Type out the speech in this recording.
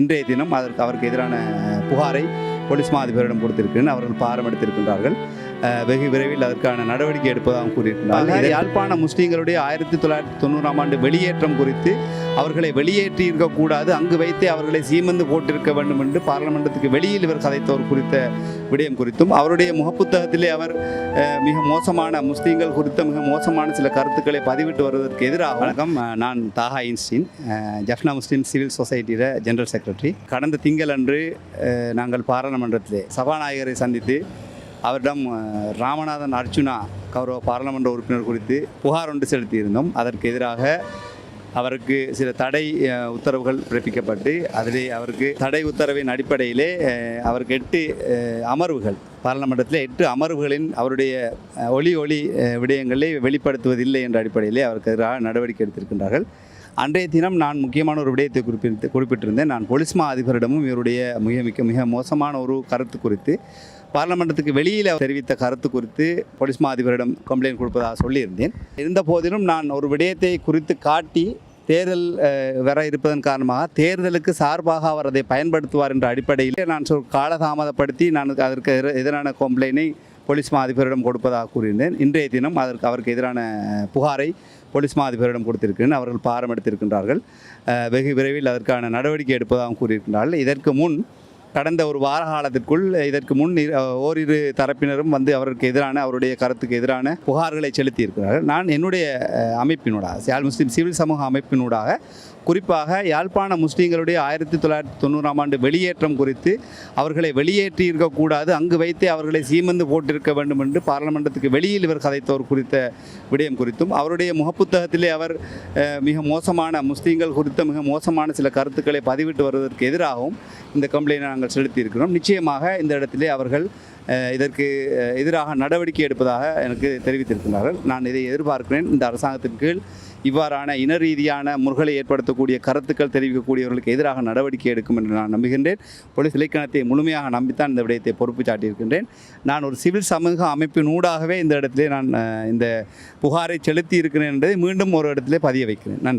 இன்றைய தினம் அதற்கு அவருக்கு எதிரான புகாரை போலீஸ் மா அதிபரிடம் கொடுத்திருக்கிறேன். அவர்கள் பாரம் எடுத்திருக்கின்றார்கள். வெகு விரைவில் அதற்கான நடவடிக்கை எடுப்பதாகவும் கூறியிருக்கிறார்கள் இதை யாழ்ப்பாண முஸ்லீம்களுடைய ஆயிரத்தி தொள்ளாயிரத்தி தொண்ணூறாம் ஆண்டு வெளியேற்றம் குறித்து அவர்களை வெளியேற்றி இருக்கக்கூடாது. அங்கு வைத்தே அவர்களை சீமந்து போட்டிருக்க வேண்டும் என்று பார்லமெண்டத்துக்கு வெளியில் இவர் கதைத்தவர் குறித்த விடயம் குறித்தும் அவருடைய முகப்புத்தகத்திலே அவர் மிக மோசமான முஸ்லீம்கள் குறித்த மிக மோசமான சில கருத்துக்களை பதிவிட்டு வருவதற்கு எதிராக வணக்கம். நான் Taha Einstein Jaffna Muslim civil சொசைட்டியில் ஜெனரல் செக்ரட்டரி. கடந்த திங்களன்று நாங்கள் பாராளுமன்றத்திலே சபாநாயகரை சந்தித்து அவரிடம் ராமநாதன் அர்ச்சுனா கௌரவ பாராளுமன்ற உறுப்பினர் குறித்து புகார் ஒன்று செலுத்தியிருந்தோம். அதற்கு எதிராக அவருக்கு சில தடை உத்தரவுகள் பிறப்பிக்கப்பட்டு அதிலே அவருக்கு தடை உத்தரவின் அடிப்படையிலே அவருக்கு எட்டு அமர்வுகள் பாராளுமன்றத்தில் எட்டு அமர்வுகளின் அவருடைய ஒளி ஒளி விடயங்களை வெளிப்படுத்துவதில்லை என்ற அடிப்படையிலே அவருக்கு எதிராக நடவடிக்கை எடுத்திருக்கின்றார்கள். அன்றைய தினம் நான் முக்கியமான ஒரு விடயத்தை குறிப்பிட்டு குறிப்பிட்டிருந்தேன். நான் போலீஸ் மா அதிபரிடமும் இவருடைய மிக மிக மிக மோசமான ஒரு கருத்து குறித்து பார்லமெண்டத்துக்கு வெளியில் தெரிவித்த கருத்து குறித்து போலீஸ் மா அதிபரிடம் கம்ப்ளைண்ட் கொடுப்பதாக சொல்லியிருந்தேன். இருந்த போதிலும் நான் ஒரு விடயத்தை குறித்து காட்டி தேர்தல் வர இருப்பதன் காரணமாக தேர்தலுக்கு சார்பாக அவர் அதை பயன்படுத்துவார் என்ற அடிப்படையில் நான் சொல் காலதாமதப்படுத்தி நான் அதற்கு எதிரான கம்ப்ளைனை போலீஸ் மா அதிபரிடம் கொடுப்பதாக கூறியிருந்தேன். இன்றைய தினம் அதற்கு அவருக்கு எதிரான புகாரை போலீஸ் மா அதிபரிடம் கொடுத்திருக்கிறேன். அவர்கள் பாரம் எடுத்திருக்கின்றார்கள். வெகு விரைவில் அதற்கான நடவடிக்கை எடுப்பதாகவும் கூறியிருக்கின்றார்கள். இதற்கு முன் கடந்த ஒரு வார காலத்திற்குள் இதற்கு முன் ஓரிரு தரப்பினரும் வந்து அவருக்கு எதிரான அவருடைய கருத்துக்கு எதிரான புகார்களை செலுத்தியிருக்கிறார்கள். நான் என்னுடைய அமைப்பினூடாக யாழ் முஸ்லீம் சிவில் சமூக அமைப்பினூடாக குறிப்பாக யாழ்ப்பாண முஸ்லீம்களுடைய ஆயிரத்தி தொள்ளாயிரத்தி தொண்ணூறாம் ஆண்டு வெளியேற்றம் குறித்து அவர்களை வெளியேற்றி இருக்கக்கூடாது அங்கு வைத்தே அவர்களை சீமந்து போட்டிருக்க வேண்டும் என்று பாராளுமன்றத்துக்கு வெளியில் இவர் கதைத்தவர் குறித்த விடயம் குறித்தும் அவருடைய முகப்புத்தகத்திலே அவர் மிக மோசமான முஸ்லீம்கள் குறித்த மிக மோசமான சில கருத்துக்களை பதிவிட்டு வருவதற்கு எதிராகவும் இந்த கம்ப்ளைண்ட் நாங்கள் செலுத்தியிருக்கிறோம். நிச்சயமாக இந்த இடத்திலே அவர்கள் இதற்கு எதிராக நடவடிக்கை எடுப்பதாக எனக்கு தெரிவித்திருக்கிறார்கள். நான் இதை எதிர்பார்க்கிறேன். இந்த அரசாங்கத்தின் கீழ் இவ்வாறான இன ரீதியான முறைகளை ஏற்படுத்தக்கூடிய கருத்துக்கள் தெரிவிக்கக்கூடியவர்களுக்கு எதிராக நடவடிக்கை எடுக்கும் என்று நான் நம்புகின்றேன். போலீஸ் இலக்கணத்தை முழுமையாக நம்பித்தான் இந்த விடயத்தை பொறுப்பு சாட்டியிருக்கின்றேன். நான் ஒரு சிவில் சமூக அமைப்பின் ஊடாகவே இந்த இடத்திலே நான் இந்த புகாரை செலுத்தி இருக்கிறேன் என்பதை மீண்டும் ஒரு இடத்திலே பதிய வைக்கிறேன். நன்றி.